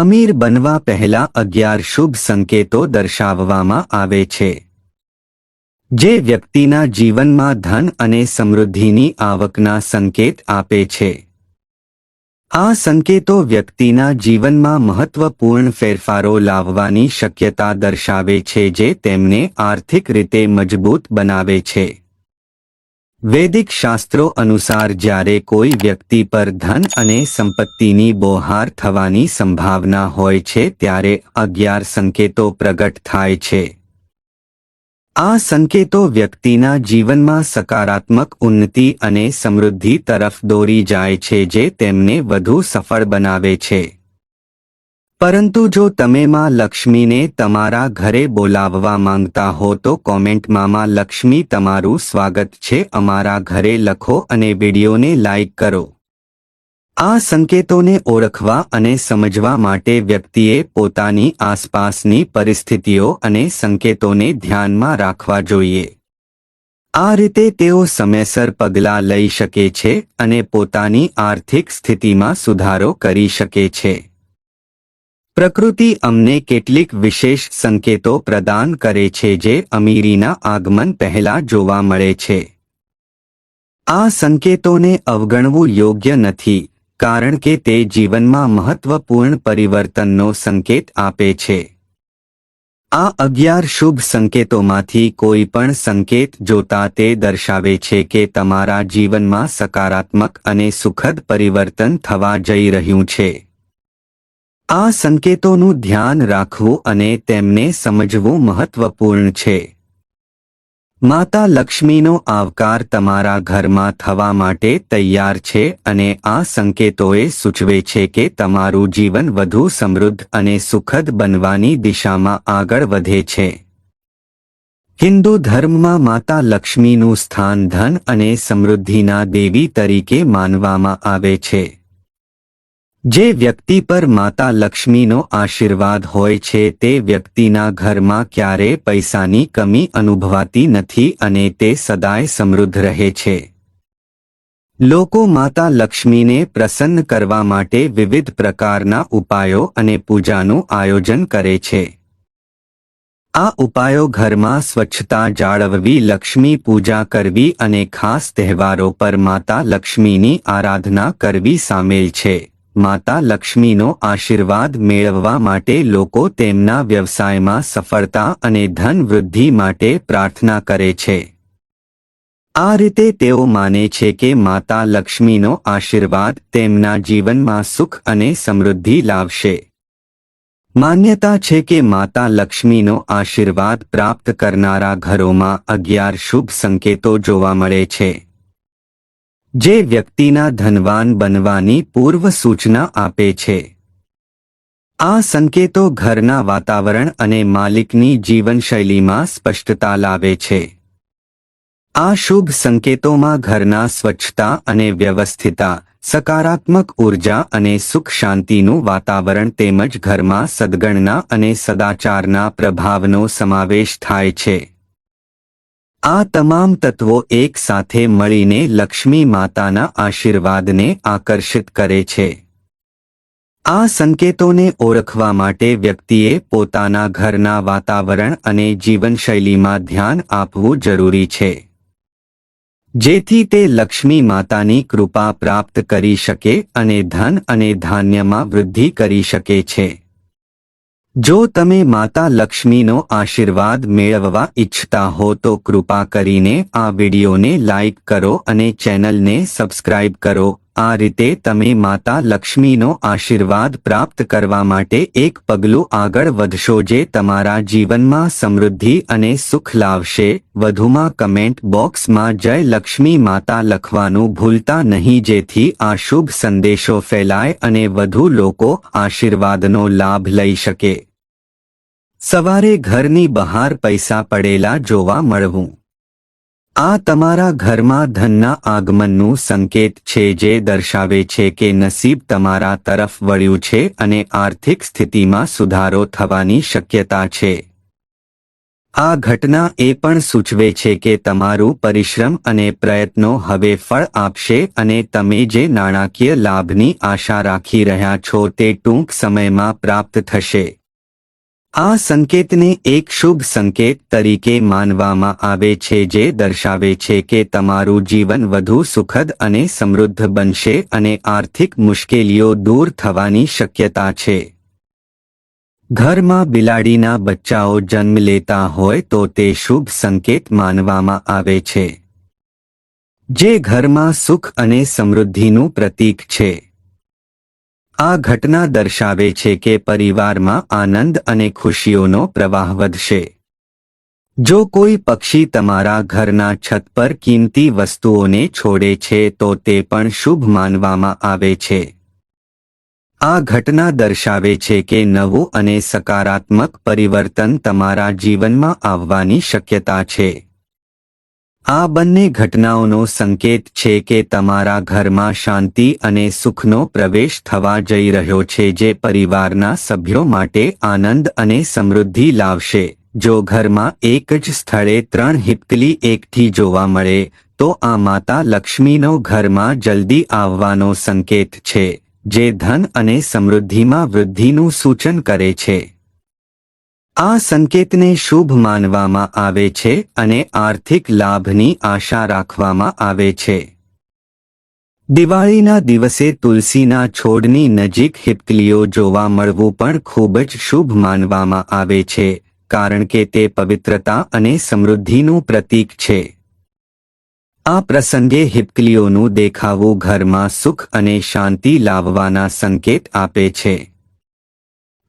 અમીર બનવા પહેલા અગિયાર શુભ સંકેતો દર્શાવવામાં આવે છે. જે વ્યક્તિના જીવનમાં ધન અને સમૃદ્ધિની આવકના સંકેત આપે છે. આ સંકેતો વ્યક્તિના જીવનમાં મહત્વપૂર્ણ ફેરફારો લાવવાની શક્યતા દર્શાવે છે જે તેમને આર્થિક રીતે મજબૂત બનાવે છે. વૈદિક શાસ્ત્રો અનુસાર જ્યારે કોઈ વ્યક્તિ પર ધન અને સંપત્તિની બોહાર થવાની સંભાવના હોય છે ત્યારે અગિયાર સંકેતો પ્રગટ થાય છે. આ સંકેતો વ્યક્તિના જીવનમાં સકારાત્મક ઉન્નતિ અને સમૃદ્ધિ તરફ દોરી જાય છે જે તેમને વધુ સફળ બનાવે છે. પરંતુ જો તમે માં લક્ષ્મીને તમારા ઘરે બોલાવવા માંગતા હો તો કોમેન્ટમાં માં લક્ષ્મી તમારું સ્વાગત છે, અમારા ઘરે લખો અને વિડીયોને લાઇક કરો. આ સંકેતોને ઓળખવા અને સમજવા માટે વ્યક્તિએ પોતાની આસપાસની પરિસ્થિતિઓ અને સંકેતોને ધ્યાનમાં રાખવા જોઈએ. આ રીતે તેઓ સમયસર પગલાં લઈ શકે છે અને પોતાની આર્થિક સ્થિતિમાં સુધારો કરી શકે છે. પ્રકૃતિ અમને કેટલીક વિશેષ સંકેતો પ્રદાન કરે છે જે અમીરીના આગમન પહેલા જોવા મળે છે. આ સંકેતોને અવગણવું યોગ્ય નથી, કારણ કે તે જીવનમાં મહત્વપૂર્ણ પરિવર્તનનો સંકેત આપે છે. આ અગિયાર શુભ સંકેતોમાંથી કોઈ પણ સંકેત જોતા તે દર્શાવે છે કે તમારા જીવનમાં સકારાત્મક અને સુખદ પરિવર્તન થવા જઈ રહ્યું છે. આ સંકેતોનું ધ્યાન રાખવું અને તેમને સમજવું મહત્વપૂર્ણ છે. માતા લક્ષ્મીનો આવકાર તમારા ઘરમાં થવા માટે તૈયાર છે અને આ સંકેતોએ સૂચવે છે કે તમારું જીવન વધુ સમૃદ્ધ અને સુખદ બનવાની દિશામાં આગળ વધે છે. હિન્દુ ધર્મમાં માતા લક્ષ્મીનું સ્થાન ધન અને સમૃદ્ધિના દેવી તરીકે માનવામાં આવે છે. જે વ્યક્તિ પર માતા લક્ષ્મીનો આશીર્વાદ હોય છે તે વ્યક્તિના ઘરમાં ક્યારે પૈસાની કમી અનુભવાતી નથી અને તે સદાય સમૃદ્ધ રહે છે. લોકો માતા લક્ષ્મીને પ્રસન્ન કરવા માટે વિવિધ પ્રકારના ઉપાયો અને પૂજાનું આયોજન કરે છે. આ ઉપાયો ઘરમાં સ્વચ્છતા જાળવવી, લક્ષ્મી પૂજા કરવી અને ખાસ તહેવારો પર માતા લક્ષ્મીની આરાધના કરવી સામેલ છે. માતા લક્ષ્મીનો આશીર્વાદ મેળવવા માટે લોકો તેમના વ્યવસાયમાં સફળતા અને ધન વૃદ્ધિ માટે પ્રાર્થના કરે છે. આ રીતે તેઓ માને છે કે માતા લક્ષ્મીનો આશીર્વાદ તેમના જીવનમાં સુખ અને સમૃદ્ધિ લાવશે. માન્યતા છે કે માતા લક્ષ્મીનો આશીર્વાદ પ્રાપ્ત કરનારા ઘરોમાં અગિયાર શુભ સંકેતો જોવા મળે છે. જે વ્યક્તિના ધનવાન બનવાની પૂર્વ સૂચના આપે છે. આ સંકેતો ઘરના વાતાવરણ અને માલિકની જીવનશૈલીમાં સ્પષ્ટતા લાવે છે. આ શુભ સંકેતોમાં ઘરના સ્વચ્છતા અને વ્યવસ્થિતા સકારાત્મક ઊર્જા અને સુખ શાંતિનું વાતાવરણ તેમજ ઘરમાં સદગણના અને સદાચારના પ્રભાવનો સમાવેશ થાય છે. આ તમામ તત્વો એક સાથે મળીને લક્ષ્મી માતાના આશીર્વાદને આકર્ષિત કરે છે. આ સંકેતોને ઓળખવા માટે વ્યક્તિએ પોતાના ઘરના વાતાવરણ અને જીવનશૈલીમાં ધ્યાન આપવું જરૂરી છે. જેથી તે લક્ષ્મી માતાની કૃપા પ્રાપ્ત કરી શકે અને ધન અને ધાન્યમાં વૃદ્ધિ કરી શકે છે. જો તમે માતા લક્ષ્મીનો આશીર્વાદ મેળવવા ઈચ્છતા હો તો કૃપા કરીને આ વિડિયોને લાઇક કરો અને ચેનલને સબસ્ક્રાઇબ કરો. આ રીતે તમે માતા લક્ષ્મીનો આશીર્વાદ પ્રાપ્ત કરવા માટે એક પગલું આગળ વધશો જે તમારા જીવનમાં સમૃદ્ધિ અને સુખ લાવશે. વધુમાં કમેન્ટ બોક્સમાં જય લક્ષ્મી માતા લખવાનું ભૂલતા નહીં, જેથી આ શુભ સંદેશો ફેલાય અને વધુ લોકો આશીર્વાદનો લાભ લઈ શકે. સવારે ઘરની બહાર પૈસા પડેલા જોવા મળવું. આ તમારા ઘરમાં ધનના આગમનનું સંકેત છે જે દર્શાવે છે કે નસીબ તમારા તરફ વળ્યું છે અને આર્થિક સ્થિતિમાં સુધારો થવાની શક્યતા છે. આ ઘટના એ પણ સૂચવે છે કે તમારું પરિશ્રમ અને પ્રયત્નો હવે ફળ આપશે અને તમે જે નાણાકીય લાભની આશા રાખી રહ્યા છો તે ટૂંક સમયમાં પ્રાપ્ત થશે. આ સંકેતને એક શુભ સંકેત તરીકે માનવામાં આવે છે જે દર્શાવે છે કે તમારું જીવન વધુ સુખદ અને સમૃદ્ધ બનશે અને આર્થિક મુશ્કેલીઓ દૂર થવાની શક્યતા છે. ઘરમાં બિલાડીના બચ્ચાઓ જન્મ લેતા હોય તો તે શુભ સંકેત માનવામાં આવે છે. જે ઘરમાં સુખ અને સમૃદ્ધિનું પ્રતીક છે. આ ઘટના દર્શાવે છે કે પરિવારમાં આનંદ અને ખુશીઓનો પ્રવાહ વધશે. જો કોઈ પક્ષી તમારા ઘરના છત પર કિંમતી વસ્તુઓને છોડે છે તો તે પણ શુભ માનવામાં આવે છે. આ ઘટના દર્શાવે છે કે નવું અને સકારાત્મક પરિવર્તન તમારા જીવનમાં આવવાની શક્યતા છે. આ બંને ઘટનાઓનો સંકેત છે કે તમારા ઘરમાં શાંતિ અને સુખનો પ્રવેશ થવા જઈ રહ્યો છે જે પરિવારના સભ્યો માટે આનંદ અને સમૃદ્ધિ લાવશે. જો ઘરમાં એક જ સ્થળે ત્રણ હિપકલી એકઠી જોવા મળે, તો આ માતા લક્ષ્મીનો ઘરમાં જલ્દી આવવાનો સંકેત છે, જે ધન અને સમૃદ્ધિમાં વૃદ્ધિનું સૂચન કરે છે. આ સંકેતને શુભ માનવામાં આવે છે અને આર્થિક લાભની આશા રાખવામાં આવે છે. દિવાળીના દિવસે તુલસીના છોડની નજીક હિપકલીઓ જોવા મળવું પણ ખૂબ જ શુભ માનવામાં આવે છે, કારણ કે તે પવિત્રતા અને સમૃદ્ધિનું પ્રતીક છે. આ પ્રસંગે હિપકલીઓનું દેખાવું ઘરમાં સુખ અને શાંતિ લાવવાના સંકેત આપે છે.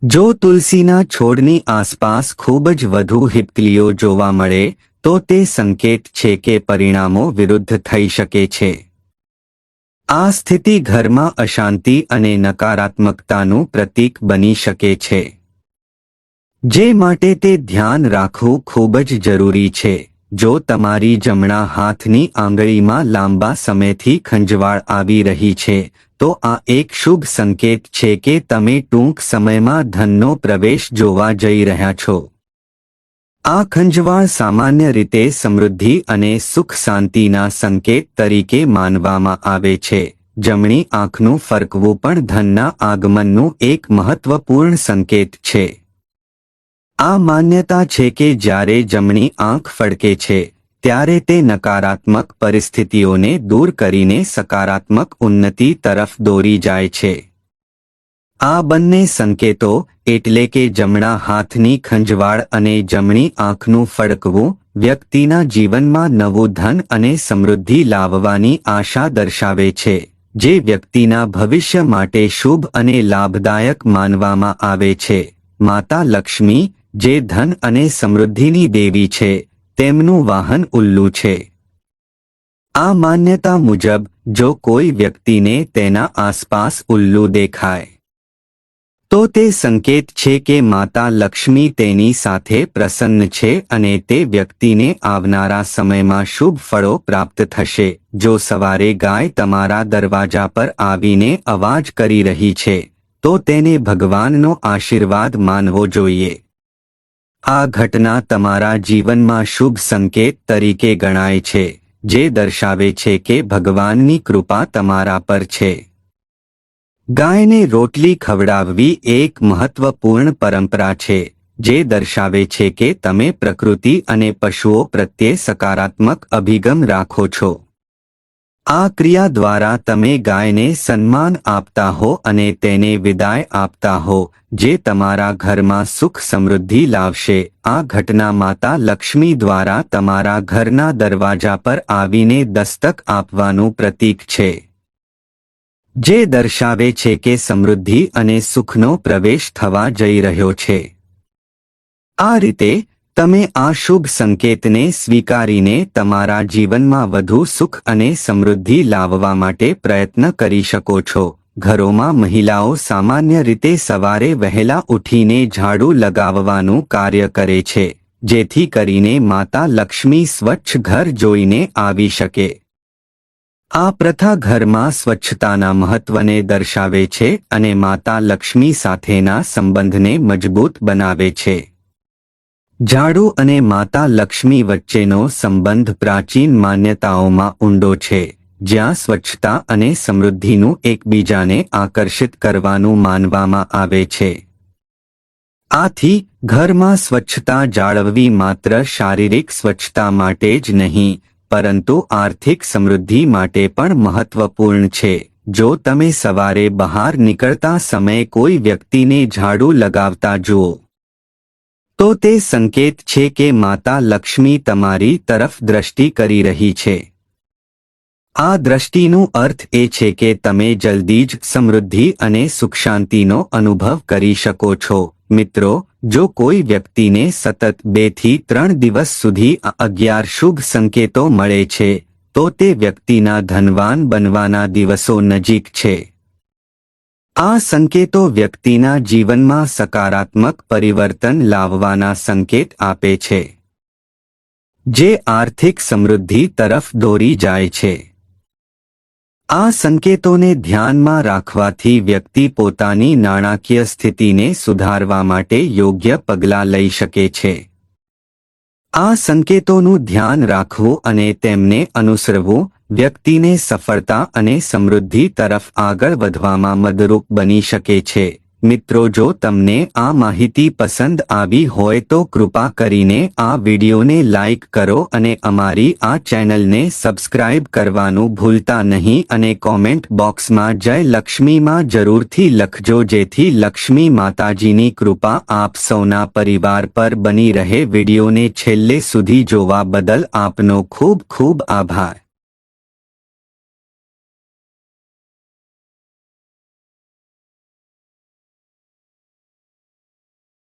જો તુલસીના છોડની આસપાસ ખૂબ જ વધુ હિપકલીઓ જોવા મળે, તો તે સંકેત છે કે પરિણામો વિરુદ્ધ થઈ શકે છે. આ સ્થિતિ ઘરમાં અશાંતિ અને નકારાત્મકતાનું પ્રતીક બની શકે છે. જે માટે તે ધ્યાન રાખવું ખૂબ જ જરૂરી છે. જો તમારી જમણા હાથની આંગળીમાં લાંબા સમયથી ખંજવાળ આવી રહી છે તો આ એક શુભ સંકેત છે કે તમે ટૂંક સમયમાં ધનનો પ્રવેશ જોવા જઈ રહ્યા છો. આ ખંજવાળ સામાન્ય રીતે સમૃદ્ધિ અને સુખ શાંતિના સંકેત તરીકે માનવામાં આવે છે. જમણી આંખનું ફરકવું પણ ધનના આગમનનું એક મહત્વપૂર્ણ સંકેત છે. આ માન્યતા છે કે જ્યારે જમણી આંખ ફડકે છે ત્યારે તે નકારાત્મક પરિસ્થિતિઓને દૂર કરીને સકારાત્મક ઉન્નતિ તરફ દોરી જાય છે. આ બંને સંકેતો એટલે કે જમણા હાથની ખંજવાળ અને જમણી આંખનું ફડકવું, વ્યક્તિના જીવનમાં નવું ધન અને સમૃદ્ધિ લાવવાની આશા દર્શાવે છે, જે વ્યક્તિના ભવિષ્ય માટે શુભ અને લાભદાયક માનવામાં આવે છે. માતા લક્ષ્મી, જે ધન અને સમૃદ્ધિની દેવી છે તેમનું વાહન ઉલ્લુ છે. આ માન્યતા મુજબ, જો કોઈ વ્યક્તિને તેના આસપાસ ઉલ્લુ દેખાય, તો તે સંકેત છે કે માતા લક્ષ્મી તેની સાથે પ્રસન્ન છે અને તે વ્યક્તિને આવનારા સમયમાં શુભ ફળો પ્રાપ્ત થશે. જો સવારે ગાય તમારા દરવાજા પર આવીને અવાજ કરી રહી છે, તો તેને ભગવાનનો આશીર્વાદ માનવો જોઈએ. આ ઘટના તમારા જીવનમાં શુભ સંકેત તરીકે ગણાય છે, જે દર્શાવે છે કે ભગવાનની કૃપા તમારા પર છે. ગાયને રોટલી ખવડાવવી એક મહત્વપૂર્ણ પરંપરા છે, જે દર્શાવે છે કે તમે પ્રકૃતિ અને પશુઓ પ્રત્યે સકારાત્મક અભિગમ રાખો છો. આ ક્રિયા દ્વારા તમે ગાયને સન્માન આપતા હો અને તેને વિદાય આપતા હો, જે તમારા ઘરમાં સુખ સમૃદ્ધિ લાવશે. આ ઘટના માતા લક્ષ્મી દ્વારા તમારા ઘરના દરવાજા પર આવીને દસ્તક આપવાનું પ્રતીક છે. જે દર્શાવે છે કે સમૃદ્ધિ અને સુખનો પ્રવેશ થવા જઈ રહ્યો છે. આ રીતે તમે આ શુભ સંકેતને સ્વીકારીને તમારા જીવનમાં વધુ સુખ અને સમૃદ્ધિ લાવવા માટે પ્રયત્ન કરી શકો છો. ઘરોમાં મહિલાઓ સામાન્ય રીતે સવારે વહેલા ઉઠીને ઝાડુ લગાવવાનું કાર્ય કરે છે, જેથી કરીને માતા લક્ષ્મી સ્વચ્છ ઘર જોઈને આવી શકે. આ પ્રથા ઘરમાં સ્વચ્છતાના મહત્વને દર્શાવે છે અને માતા લક્ષ્મી સાથેના સંબંધને મજબૂત બનાવે છે. ઝાડુ અને માતા લક્ષ્મી વચ્ચેનો સંબંધ પ્રાચીન માન્યતાઓમાં ઊંડો છે, જ્યાં સ્વચ્છતા અને સમૃદ્ધિનું એકબીજાને આકર્ષિત કરવાનું માનવામાં આવે છે. આથી, ઘરમાં સ્વચ્છતા જાળવવી માત્ર શારીરિક સ્વચ્છતા માટે જ નહીં, પરંતુ આર્થિક સમૃદ્ધિ માટે પણ મહત્વપૂર્ણ છે. જો તમે સવારે બહાર નીકળતા સમયે કોઈ વ્યક્તિને ઝાડુ લગાવતા જુઓ તો તે સંકેત છે કે માતા લક્ષ્મી તમારી તરફ દ્રષ્ટિ કરી રહી છે. આ દ્રષ્ટિનો અર્થ એ છે કે તમે જલ્દી જ સમૃદ્ધિ અને સુખ શાંતિનો અનુભવ કરી શકો છો. મિત્રો, જો કોઈ વ્યક્તિને સતત બેથી ત્રણ દિવસ સુધી અગિયાર શુભ સંકેતો મળે છે, તો તે વ્યક્તિના ધનવાન બનવાના દિવસો નજીક છે. આ સંકેતો વ્યક્તિના જીવનમાં સકારાત્મક પરિવર્તન લાવવાના સંકેત આપે છે. જે આર્થિક સમૃદ્ધિ તરફ દોરી જાય છે. આ સંકેતોને ધ્યાનમાં રાખવાથી વ્યક્તિ પોતાની નાણાકીય સ્થિતિને સુધારવા માટે યોગ્ય પગલાં લઈ શકે છે. આ સંકેતોનું ધ્યાન રાખવું અને તેમને અનુસરવું વ્યક્તિને સફળતા અને સમૃદ્ધિ તરફ આગળ વધવામાં મદરૂપ બની શકે છે. મિત્રો, જો તમને આ માહિતી પસંદ આવી હોય તો કૃપા કરીને આ વિડીયોને લાઇક કરો અને અમારી આ ચેનલને સબસ્ક્રાઇબ કરવાનું ભૂલતા નહીં અને કોમેન્ટ બોક્સમાં જય લક્ષ્મીમાં જરૂરથી લખજો, જેથી લક્ષ્મી માતાજીની કૃપા આપ સૌના પરિવાર પર બની રહે. વિડિયોને છેલ્લે સુધી જોવા બદલ આપનો ખૂબ ખૂબ આભાર.